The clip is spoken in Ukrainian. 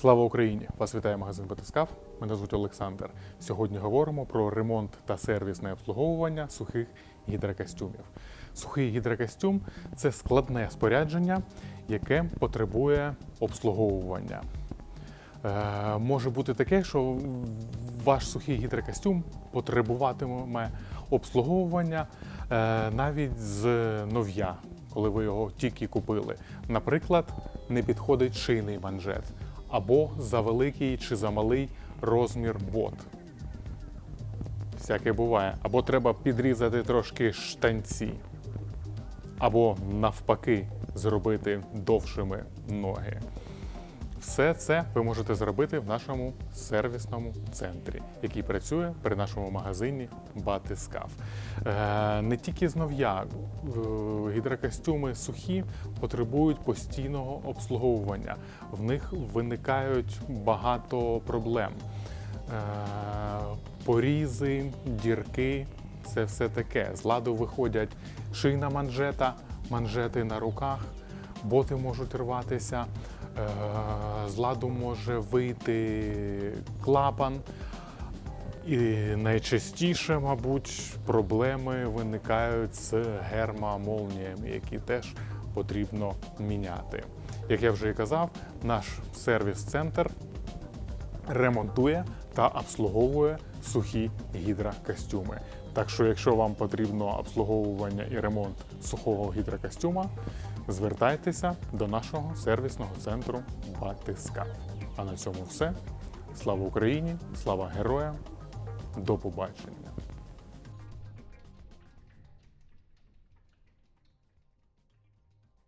Слава Україні! Вас вітає магазин Батискаф. Мене звуть Олександр. Сьогодні говоримо про ремонт та сервісне обслуговування сухих гідрокостюмів. Сухий гідрокостюм це складне спорядження, яке потребує обслуговування. Е, може бути таке, що ваш сухий гідрокостюм потребуватиме обслуговування е, навіть з нов'я, коли ви його тільки купили. Наприклад, не підходить шийний манжет або за великий чи за малий розмір бот. Всяке буває. Або треба підрізати трошки штанці, або навпаки зробити довшими ноги. Все це ви можете зробити в нашому сервісному центрі, який працює при нашому магазині Батискаф. Е, не тільки з нов'я, е, гідрокостюми сухі потребують постійного обслуговування. В них виникають багато проблем. Е, порізи, дірки це все таке. З ладу виходять шийна манжета, манжети на руках, боти можуть рватися, з ладу може вийти клапан. І найчастіше, мабуть, проблеми виникають з гермомолніями, які теж потрібно міняти. Як я вже і казав, наш сервіс-центр ремонтує та обслуговує сухі гідрокостюми. Так що, якщо вам потрібно обслуговування і ремонт сухого гідрокостюма, звертайтеся до нашого сервісного центру Батискаф. А на цьому все. Слава Україні! Слава героям! До побачення!